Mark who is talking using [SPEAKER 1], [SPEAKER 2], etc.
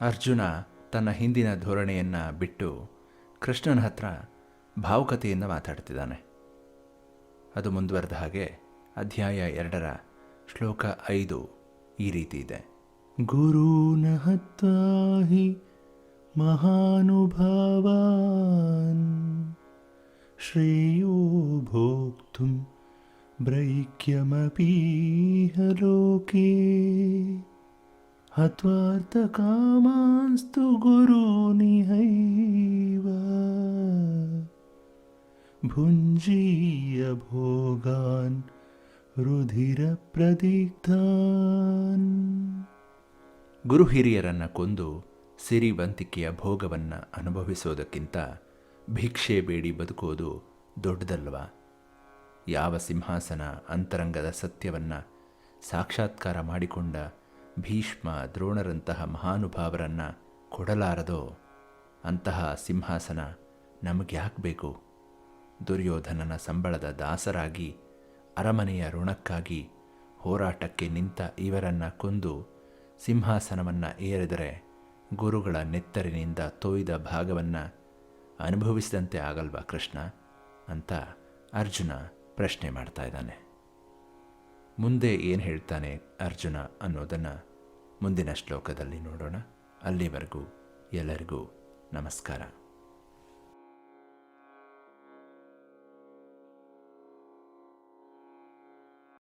[SPEAKER 1] ಅರ್ಜುನ ತನ್ನ ಹಿಂದಿನ ಧೋರಣೆಯನ್ನು ಬಿಟ್ಟು ಕೃಷ್ಣನ ಹತ್ರ ಭಾವುಕತೆಯಿಂದ ಮಾತಾಡ್ತಿದ್ದಾನೆ. ಅದು ಮುಂದುವರೆದ ಹಾಗೆ ಅಧ್ಯಾಯ ಎರಡರ ಶ್ಲೋಕ ಐದು ಈ ರೀತಿ ಇದೆ. ಗುರೂನ ಮಹಾನುಭಾವನ್ ಮಹಾನುಭಾವಾನ್ ಶ್ರೇಯೋ ಭೋಕ್ತುಂ ಬ್ರೈಕ್ಯಮಪೀಹ ಲೋಕೆ ಗುರುನಿಹೈವ ಭುಂಜೀಯ ಭೋಗಾನ್ ರುಧಿರ ಪ್ರದಿಗ್ಧಾನ್. ಗುರು ಹಿರಿಯರನ್ನು ಕೊಂದು ಸಿರಿವಂತಿಕೆಯ ಭೋಗವನ್ನು ಅನುಭವಿಸೋದಕ್ಕಿಂತ ಭಿಕ್ಷೆ ಬೇಡಿ ಬದುಕೋದು ದೊಡ್ಡದಲ್ವಾ? ಯಾವ ಸಿಂಹಾಸನ ಅಂತರಂಗದ ಸತ್ಯವನ್ನು ಸಾಕ್ಷಾತ್ಕಾರ ಮಾಡಿಕೊಂಡ ಭೀಷ್ಮ ದ್ರೋಣರಂತಹ ಮಹಾನುಭಾವರನ್ನು ಕೊಡಲಾರದೋ ಅಂತಹ ಸಿಂಹಾಸನ ನಮಗೆ ಹಾಕಬೇಕು ದುರ್ಯೋಧನನ ಸಂಬಳದ ದಾಸರಾಗಿ, ಅರಮನೆಯ ಋಣಕ್ಕಾಗಿ ಹೋರಾಟಕ್ಕೆ ನಿಂತ ಇವರನ್ನು ಕೊಂದು ಸಿಂಹಾಸನವನ್ನು ಏರಿದರೆ ಗುರುಗಳ ನೆತ್ತರಿನಿಂದ ತೋಯ್ದ ಭಾಗವನ್ನು ಅನುಭವಿಸಿದಂತೆ ಆಗಲ್ವಾ ಕೃಷ್ಣ? ಅಂತ ಅರ್ಜುನ ಪ್ರಶ್ನೆ ಮಾಡ್ತಾ ಇದ್ದಾನೆ. ಮುಂದೆ ಏನು ಹೇಳ್ತಾನೆ ಅರ್ಜುನ ಅನ್ನೋದನ್ನು ಮುಂದಿನ ಶ್ಲೋಕದಲ್ಲಿ ನೋಡೋಣ. ಅಲ್ಲಿವರೆಗೂ ಎಲ್ಲರಿಗೂ ನಮಸ್ಕಾರ.